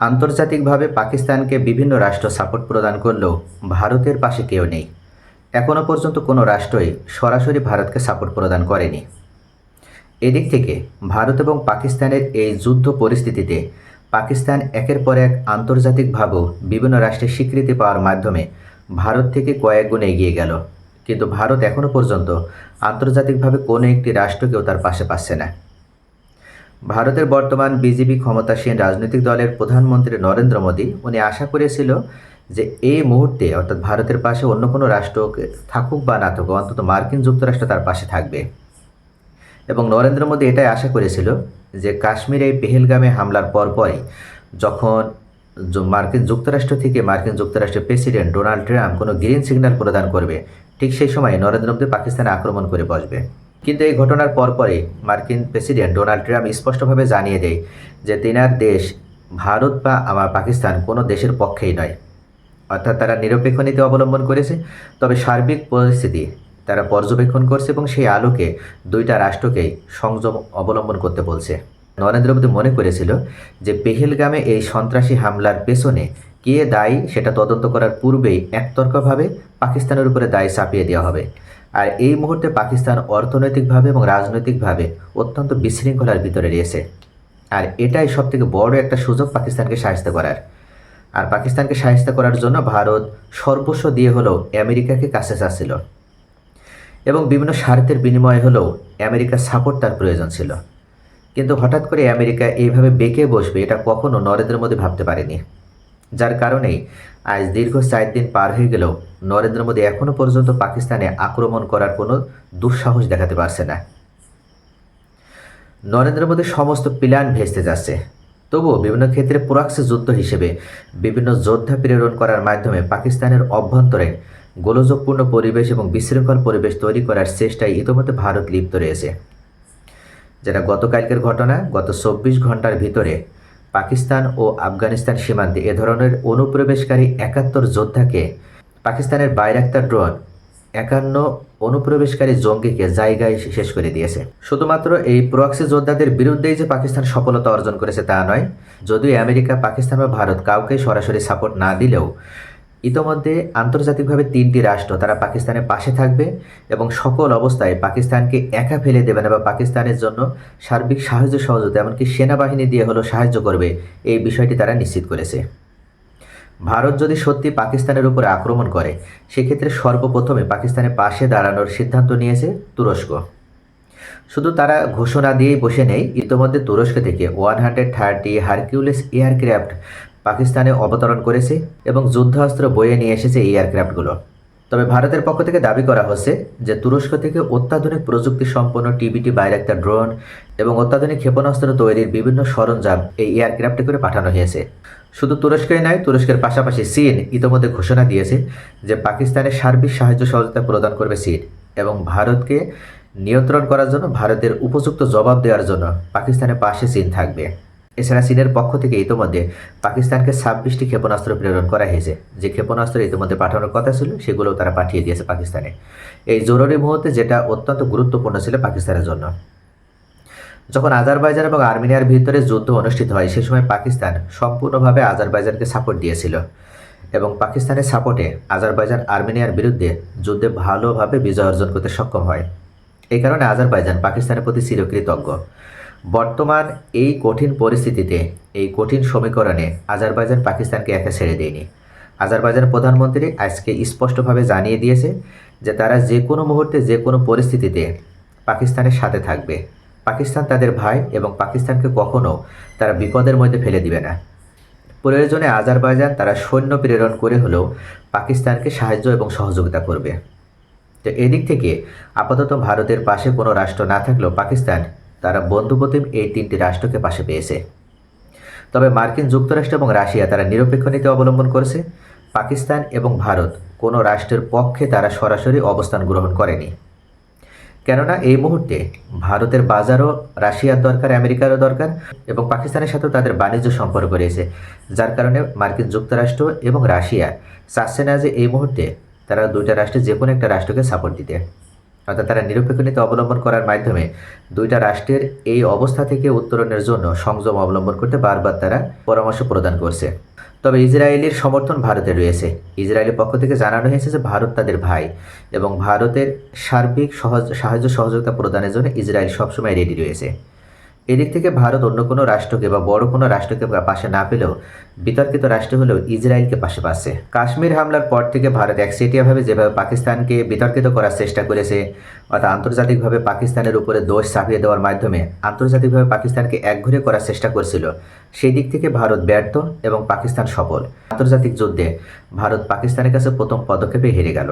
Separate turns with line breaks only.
আন্তর্জাতিকভাবে পাকিস্তানকে বিভিন্ন রাষ্ট্র সাপোর্ট প্রদান করলেও ভারতের পাশে কেউ নেই। এখনও পর্যন্ত কোনো রাষ্ট্রই সরাসরি ভারতকে সাপোর্ট প্রদান করেনি। এদিক থেকে ভারত এবং পাকিস্তানের এই যুদ্ধ পরিস্থিতিতে পাকিস্তান একের পর এক আন্তর্জাতিকভাবেও বিভিন্ন রাষ্ট্রের স্বীকৃতি পাওয়ার মাধ্যমে ভারত থেকে কয়েক গুণ এগিয়ে গেল। কিন্তু ভারত এখনও পর্যন্ত আন্তর্জাতিকভাবে কোনো একটি রাষ্ট্রকেও তার পাশে পাচ্ছে না। ভারতের বর্তমান বিজেপি ক্ষমতাসীন রাজনৈতিক দলের প্রধানমন্ত্রী নরেন্দ্র মোদী, উনি আশা করেছিল যে এই মুহূর্তে, অর্থাৎ ভারতের পাশে অন্য কোনো রাষ্ট্র থাকুক বা না থাকুক, অন্তত মার্কিন যুক্তরাষ্ট্র তার পাশে থাকবে। এবং নরেন্দ্র মোদী এটাই আশা করেছিল যে কাশ্মীরে পেহেলগামে হামলার পরপরই যখন মার্কিন যুক্তরাষ্ট্র থেকে মার্কিন যুক্তরাষ্ট্রের প্রেসিডেন্ট ডোনাল্ড ট্রাম্প কোনো গ্রিন সিগন্যাল প্রদান করবে, ঠিক সেই সময় নরেন্দ্র মোদী পাকিস্তানে আক্রমণ করে বসবে। কিন্তু এই ঘটনার পরপরই মার্কিন প্রেসিডেন্ট ডোনাল্ড ট্রাম্প স্পষ্টভাবে জানিয়ে দেয় যে তেনার দেশ ভারত বা আমার পাকিস্তান কোনো দেশের পক্ষেই নয়। অর্থাৎ তারা নিরপেক্ষ নীতি অবলম্বন করেছে, তবে সার্বিক পরিস্থিতি তারা পর্যবেক্ষণ করছে এবং সেই আলোকে দুইটা রাষ্ট্রকেই সংযম অবলম্বন করতে বলছে। নরেন্দ্র মোদী মনে করেছিল যে পেহেলগামে এই সন্ত্রাসী হামলার পেছনে কে দায়ী সেটা তদন্ত করার পূর্বেই একতর্কভাবে পাকিস্তানের উপরে দায় চাপিয়ে দেওয়া হবে। আর এই মুহূর্তে পাকিস্তান অর্থনৈতিকভাবে এবং রাজনৈতিকভাবে অত্যন্ত বিশৃঙ্খলার ভিতরে রয়েছে। আর এটাই সবথেকে বড় একটা সুযোগ পাকিস্তানকে সাহায্য করার। আর পাকিস্তানকে সাহায্য করার জন্য ভারত সর্বস্ব দিয়ে হলেও আমেরিকাকে কাছে চাচ্ছিল। এবং বিভিন্ন স্বার্থের বিনিময়ে হলেও আমেরিকার সাপোর্ট তার প্রয়োজন ছিল। কিন্তু হঠাৎ করে আমেরিকা এইভাবে বেঁকে বসবে এটা কখনও নরেন্দ্র মোদী ভাবতে পারেনি। যার কারণেই আজ দীর্ঘ চার দিন পার হয়ে গেলেও নরেন্দ্র মোদী এখনও পর্যন্ত পাকিস্তানে আক্রমণ করার কোনো দুঃসাহস দেখাতে পারছে না। নরেন্দ্র মোদীর সমস্ত প্ল্যান ভেস্তে যাচ্ছে। তবুও বিভিন্ন ক্ষেত্রে প্রোয়াক্সি যুদ্ধ হিসেবে বিভিন্ন যোদ্ধা প্রেরণ করার মাধ্যমে পাকিস্তানের অভ্যন্তরে গোলযোগপূর্ণ পরিবেশ এবং বিশৃঙ্খল পরিবেশ তৈরি করার চেষ্টায় ইতিমধ্যে ভারত লিপ্ত রয়েছে। যেটা গতকালকের ঘটনা, গত চব্বিশ ঘণ্টার ভিতরে পাকিস্তান ও আফগানিস্তান সীমান্তে এ ধরনের অনুপ্রবেশকারী একাত্তর যোদ্ধাকে পাকিস্তানের বাইরাক্তার ড্রোন একান্ন অনুপ্রবেশকারী জঙ্গিকে জায়গায় শেষ করে দিয়েছে। শুধুমাত্র এই প্রক্সি যোদ্ধাদের বিরুদ্ধেই যে পাকিস্তান সফলতা অর্জন করেছে তা নয়, যদিও আমেরিকা, পাকিস্তান বা ভারত কাউকে সরাসরি সাপোর্ট না দিলেও ইতোমধ্যে আন্তর্জাতিকভাবে তিনটি রাষ্ট্র, তারা পাকিস্তানের পাশে থাকবে এবং সকল অবস্থায় পাকিস্তানকে একা ফেলে দেবে না বা পাকিস্তানের জন্য সার্বিক সাহায্য সহযোগিতা, এমনকি সেনাবাহিনী দিয়ে হলেও সাহায্য করবে, এই বিষয়টি তারা নিশ্চিত করেছে। ভারত যদি সত্যি পাকিস্তানের উপরে আক্রমণ করে, সেক্ষেত্রে সর্বপ্রথমে পাকিস্তানের পাশে দাঁড়ানোর সিদ্ধান্ত নিয়েছে তুরস্ক। শুধু তারা ঘোষণা দিয়েই বসে নেই, ইতিমধ্যে তুরস্ক থেকে one hundred thirty Hercules aircraft পাকিস্তানে অবতরণ করেছে এবং যুদ্ধাস্ত্র বয়ে নিয়ে এসেছে এই এয়ারক্রাফটগুলো। তবে ভারতের পক্ষ থেকে দাবি করা হচ্ছে যে তুরস্ক থেকে অত্যাধুনিক প্রযুক্তি সম্পন্ন টিবিটি বাইরাক্তার ড্রোন এবং অত্যাধুনিক ক্ষেপণাস্ত্র তৈরির বিভিন্ন সরঞ্জাম এই এয়ারক্রাফটে করে পাঠানো হয়েছে। শুধু তুরস্কই নয়, তুরস্কের পাশাপাশি চীন ইতিমধ্যে ঘোষণা দিয়েছে যে পাকিস্তানে সার্বিক সাহায্য সহযোগিতা প্রদান করবে চীন এবং ভারতকে নিয়ন্ত্রণ করার জন্য ভারতের উপযুক্ত জবাব দেওয়ার জন্য পাকিস্তানের পাশে চীন থাকবে। এছাড়া চীনের পক্ষ থেকে ইতিমধ্যে পাকিস্তানকে ছাব্বিশটি ক্ষেপণাস্ত্র প্রেরণ করা হয়েছে। যে ক্ষেপণাস্ত্র ইতিমধ্যে পাঠানোর কথা ছিল সেগুলো তারা পাঠিয়ে দিয়েছে পাকিস্তানে। এই জরুরি মুহূর্তে যেটা অত্যন্ত গুরুত্বপূর্ণ ছিল পাকিস্তানের জন্য। যখন আজারবাইজান এবং আর্মেনিয়ার ভিতরে যুদ্ধ অনুষ্ঠিত হয়, সে সময় পাকিস্তান সম্পূর্ণভাবে আজারবাইজানকে সাপোর্ট দিয়েছিল এবং পাকিস্তানের সাপোর্টে আজারবাইজান, আর্মেনিয়ার বিরুদ্ধে যুদ্ধে ভালোভাবে বিজয় অর্জন করতে সক্ষম হয়। এই কারণে আজারবাইজান পাকিস্তানের প্রতি চিরকৃতজ্ঞ। বর্তমান এই কঠিন পরিস্থিতিতে, এই কঠিন সমীকরণে আজারবাইজান পাকিস্তানকে একা ছেড়ে দেয়নি। আজারবাইজান প্রধানমন্ত্রী আজকে স্পষ্টভাবে জানিয়ে দিয়েছে যে তারা যে কোনো মুহূর্তে যে কোনো পরিস্থিতিতে পাকিস্তানের সাথে থাকবে। পাকিস্তান তাদের ভাই এবং পাকিস্তানকে কখনো তারা বিপদের মধ্যে ফেলে দিবে না। প্রয়োজনে আজারবাইজান তারা সৈন্য প্রেরণ করে হলেও পাকিস্তানকে সাহায্য এবং সহযোগিতা করবে। তো এদিক থেকে আপাতত ভারতের পাশে কোনো রাষ্ট্র না থাকলেও পাকিস্তান তারা বন্ধুপ্রতিম এই তিনটি রাষ্ট্রকে পাশে পেয়েছে। তবে মার্কিন যুক্তরাষ্ট্র এবং রাশিয়া তারা নিরপেক্ষ নীতি অবলম্বন করেছে। পাকিস্তান এবং ভারত কোনো রাষ্ট্রের পক্ষে তারা সরাসরি অবস্থান গ্রহণ করেনি। কেননা এই মুহূর্তে ভারতের বাজারও রাশিয়ার দরকার, আমেরিকারও দরকার এবং পাকিস্তানের সাথেও তাদের বাণিজ্য সম্পর্ক রয়েছে। যার কারণে মার্কিন যুক্তরাষ্ট্র এবং রাশিয়া চাচ্ছে না যে এই মুহূর্তে তারা দুইটা রাষ্ট্রে যে কোনো একটা রাষ্ট্রকে সাপোর্ট দিতে। অর্থাৎ তারা নিরপেক্ষ নীতি অবলম্বন করার মাধ্যমে দুইটা রাষ্ট্রের এই অবস্থা থেকে উত্তরণের জন্য সংযম অবলম্বন করতে বারবার তারা পরামর্শ প্রদান করছে। তবে ইসরায়েলের সমর্থন ভারতে রয়েছে। ইসরায়েলের পক্ষ থেকে জানানো হয়েছে যে ভারত তাদের ভাই এবং ভারতের সার্বিক সহজ, সাহায্য সহযোগিতা প্রদানের জন্য ইসরায়েল সবসময় রেডি রয়েছে। এদিক থেকে ভারত অন্য কোনো রাষ্ট্রকে বা বড় কোনো রাষ্ট্রকে পাশে না পেলেও বিতর্কিত রাষ্ট্র হলেও ইসরায়েলকে পাশে পাচ্ছে। কাশ্মীর হামলার পর থেকে ভারত একচেটিয়াভাবে যেভাবে পাকিস্তানকে বিতর্কিত করার চেষ্টা করেছে, অর্থাৎ আন্তর্জাতিকভাবে পাকিস্তানের উপরে দোষ চাপিয়ে দেওয়ার মাধ্যমে আন্তর্জাতিকভাবে পাকিস্তানকে একঘরে করার চেষ্টা করছিল। সেই দিক থেকে ভারত ব্যর্থ এবং পাকিস্তান সফল। আন্তর্জাতিক যুদ্ধে ভারত পাকিস্তানের কাছে প্রথম পদক্ষেপে হেরে গেল।